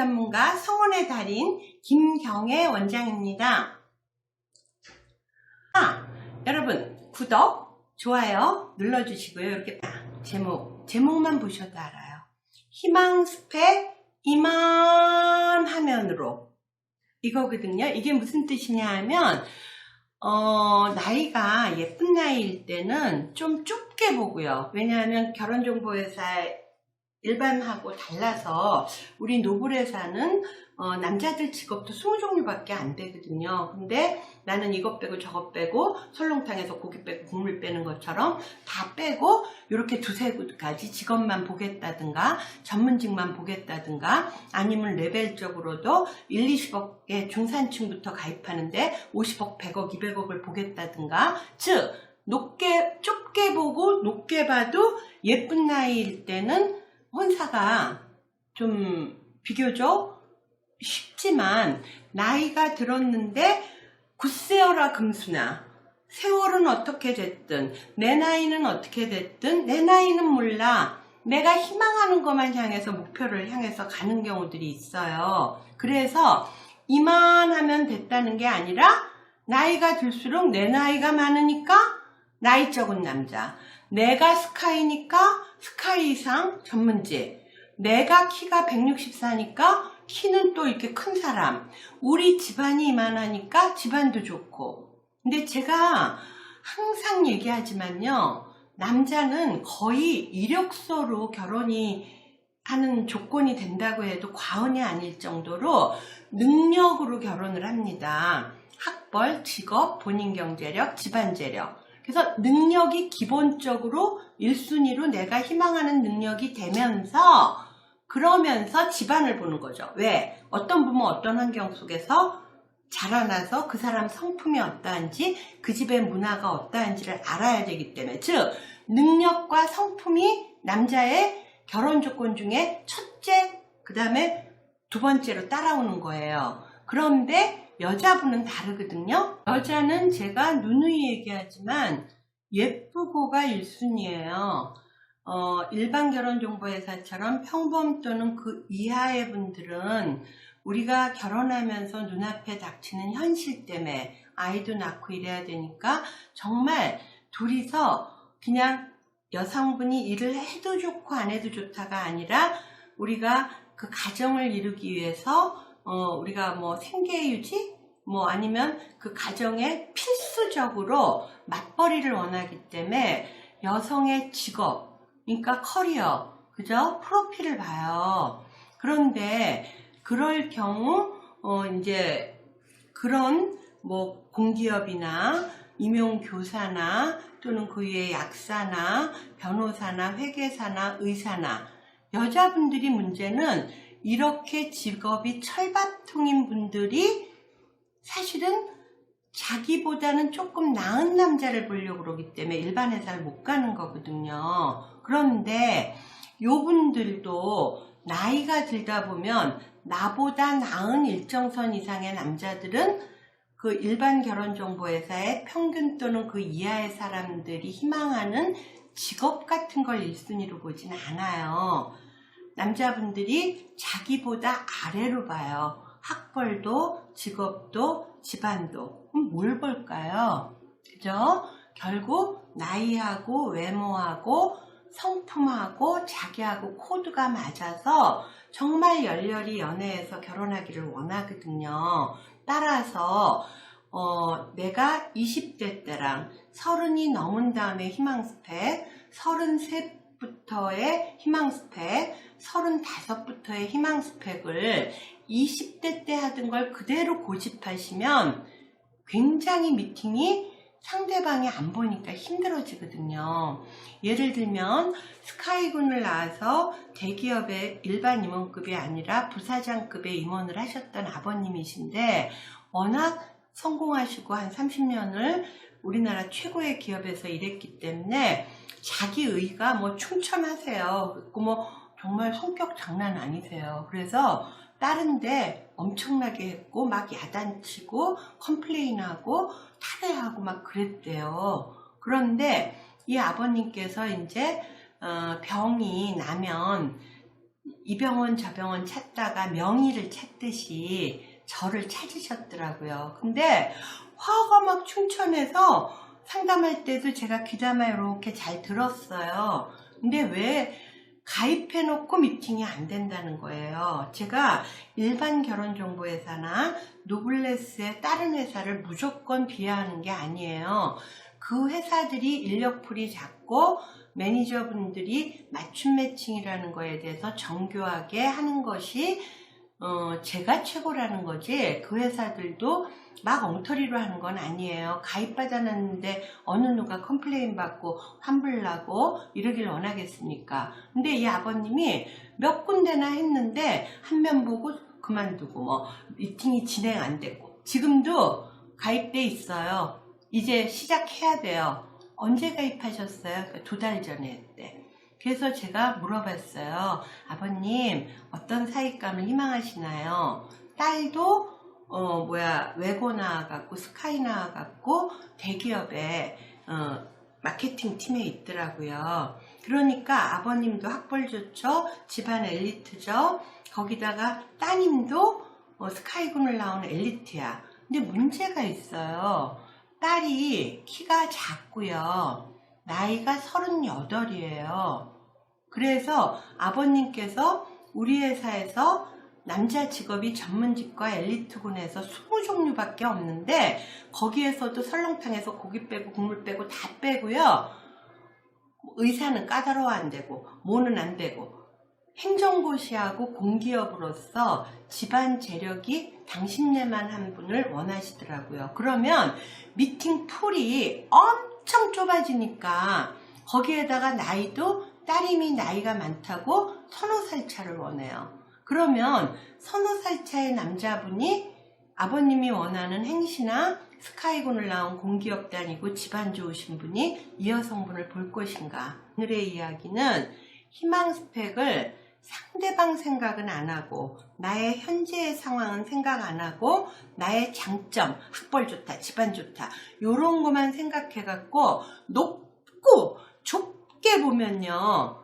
전문가 성원의 달인 김경애 원장입니다. 아, 여러분 구독, 좋아요 눌러주시고요. 이렇게 아, 제목, 제목만 보셔도 알아요. 희망 스펙 이만 화면으로 이거거든요. 이게 무슨 뜻이냐 하면 어, 나이가 예쁜 나이일 때는 좀 좁게 보고요. 왜냐하면 결혼정보회사 일반하고 달라서 우리 노블회사는 어, 남자들 직업도 20종류밖에 안 되거든요. 근데 나는 이것 빼고 저것 빼고 설렁탕에서 고기 빼고 국물 빼는 것처럼 다 빼고 이렇게 두세 가지 직업만 보겠다든가 전문직만 보겠다든가 아니면 레벨적으로도 1, 20억의 중산층부터 가입하는데 50억, 100억, 200억을 보겠다든가 즉 높게 좁게 보고 높게 봐도 예쁜 나이일 때는 혼사가 좀 비교적 쉽지만 나이가 들었는데 굳세어라 금수나 세월은 어떻게 됐든 내 나이는 어떻게 됐든 내 나이는 몰라 내가 희망하는 것만 향해서 목표를 향해서 가는 경우들이 있어요. 그래서 이만하면 됐다는 게 아니라 나이가 들수록 내 나이가 많으니까 나이 적은 남자 내가 스카이니까 스카이 이상 전문직 내가 키가 164니까 키는 또 이렇게 큰 사람. 우리 집안이 이만하니까 집안도 좋고. 근데 제가 항상 얘기하지만요. 남자는 거의 이력서로 결혼이 하는 조건이 된다고 해도 과언이 아닐 정도로 능력으로 결혼을 합니다. 학벌, 직업, 본인 경제력, 집안 재력. 그래서 능력이 기본적으로 1순위로 내가 희망하는 능력이 되면서 그러면서 집안을 보는 거죠. 왜? 어떤 부모 어떤 환경 속에서 자라나서 그 사람 성품이 어떠한지 그 집의 문화가 어떠한지를 알아야 되기 때문에 즉 능력과 성품이 남자의 결혼 조건 중에 첫째 그 다음에 두 번째로 따라오는 거예요. 그런데 여자분은 다르거든요. 여자는 제가 누누이 얘기하지만 예쁘고가 1순위예요. 어, 일반 결혼정보회사처럼 평범 또는 그 이하의 분들은 우리가 결혼하면서 눈앞에 닥치는 현실 때문에 아이도 낳고 이래야 되니까 정말 둘이서 그냥 여성분이 일을 해도 좋고 안 해도 좋다가 아니라 우리가 그 가정을 이루기 위해서 어, 우리가 뭐 생계 유지 뭐 아니면 그 가정에 필수적으로 맞벌이를 원하기 때문에 여성의 직업 그러니까 커리어, 그죠? 프로필을 봐요. 그런데 그럴 경우 어 이제 그런 뭐 공기업이나 임용 교사나 또는 그 위에 약사나 변호사나 회계사나 의사나 여자분들이 문제는 이렇게 직업이 철밥통인 분들이 사실은 자기보다는 조금 나은 남자를 보려고 그러기 때문에 일반 회사를 못 가는 거거든요. 그런데 요분들도 나이가 들다 보면 나보다 나은 일정선 이상의 남자들은 그 일반 결혼정보회사의 평균 또는 그 이하의 사람들이 희망하는 직업 같은 걸 1순위로 보진 않아요. 남자분들이 자기보다 아래로 봐요. 학벌도, 직업도, 집안도. 그럼 뭘 볼까요? 그죠? 결국 나이하고 외모하고 성품하고 자기하고 코드가 맞아서 정말 열렬히 연애해서 결혼하기를 원하거든요. 따라서 어, 내가 20대 때랑 서른이 넘은 다음에 희망 스펙, 서른셋 부터의 희망 스펙, 서른다섯부터의 희망 스펙을 20대 때 하던 걸 그대로 고집하시면 굉장히 미팅이 상대방이 안 보니까 힘들어지거든요. 예를 들면 스카이군을 나와서 대기업의 일반 임원급이 아니라 부사장급의 임원을 하셨던 아버님이신데 워낙 성공하시고 한 30년을 우리나라 최고의 기업에서 일했기 때문에 자기 의가 뭐 충천하세요. 뭐 정말 성격 장난 아니세요. 그래서 다른데 엄청나게 했고 막 야단치고 컴플레인하고 탈해하고 막 그랬대요. 그런데 이 아버님께서 이제 어, 병이 나면 이 병원 저 병원 찾다가 명의를 찾듯이 저를 찾으셨더라고요. 근데 화가 막 충천해서 상담할 때도 제가 귀담아 이렇게 잘 들었어요. 근데 왜 가입해놓고 미팅이 안 된다는 거예요. 제가 일반 결혼정보회사나 노블레스의 다른 회사를 무조건 비하하는 게 아니에요. 그 회사들이 인력풀이 작고 매니저분들이 맞춤 매칭이라는 거에 대해서 정교하게 하는 것이 어, 제가 최고라는 거지 그 회사들도 막 엉터리로 하는 건 아니에요. 가입받아놨는데 어느 누가 컴플레인 받고 환불 나고 이러길 원하겠습니까? 근데 이 아버님이 몇 군데나 했는데 한 면 보고 그만두고 뭐 미팅이 진행 안 되고 지금도 가입돼 있어요. 이제 시작해야 돼요. 언제 가입하셨어요? 두 달 전에 했대. 그래서 제가 물어봤어요. 아버님, 어떤 사익감을 희망하시나요? 딸도, 어, 뭐야, 외고 나와갖고, 스카이 나와갖고, 대기업에, 어, 마케팅 팀에 있더라고요. 그러니까 아버님도 학벌 좋죠? 집안 엘리트죠? 거기다가 따님도 어, 스카이군을 나오는 엘리트야. 근데 문제가 있어요. 딸이 키가 작고요. 나이가 38이에요. 그래서 아버님께서 우리 회사에서 남자 직업이 전문직과 엘리트군에서 20종류밖에 없는데 거기에서도 설렁탕에서 고기 빼고 국물 빼고 다 빼고요. 의사는 까다로워 안 되고 뭐는 안 되고 행정고시하고 공기업으로서 집안 재력이 당신네만 한 분을 원하시더라고요. 그러면 미팅 풀이 엄청 좁아지니까 거기에다가 나이도 따님이 나이가 많다고 서너 살 차를 원해요. 그러면 서너 살 차의 남자분이 아버님이 원하는 행시나 스카이군을 나온 공기업 다니고 집안 좋으신 분이 이 여성분을 볼 것인가? 오늘의 이야기는 희망 스펙을 상대방 생각은 안 하고 나의 현재의 상황은 생각 안 하고 나의 장점 학벌 좋다 집안 좋다 요런 것만 생각해 갖고 높고 좁 게 보면요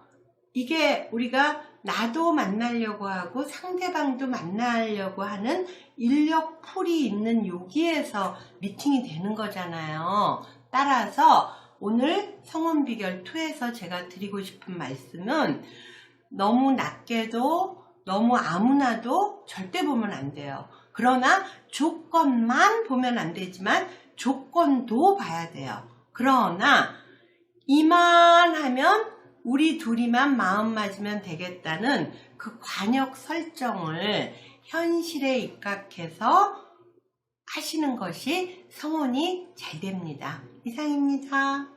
이게 우리가 나도 만나려고 하고 상대방도 만나려고 하는 인력 풀이 있는 여기에서 미팅이 되는 거잖아요 따라서 오늘 성원 비결 2에서 제가 드리고 싶은 말씀은 너무 낮게도 너무 아무나도 절대 보면 안 돼요. 그러나 조건만 보면 안 되지만 조건도 봐야 돼요. 그러나 이만하면 우리 둘이만 마음 맞으면 되겠다는 그 관역 설정을 현실에 입각해서 하시는 것이 성원이 잘 됩니다. 이상입니다.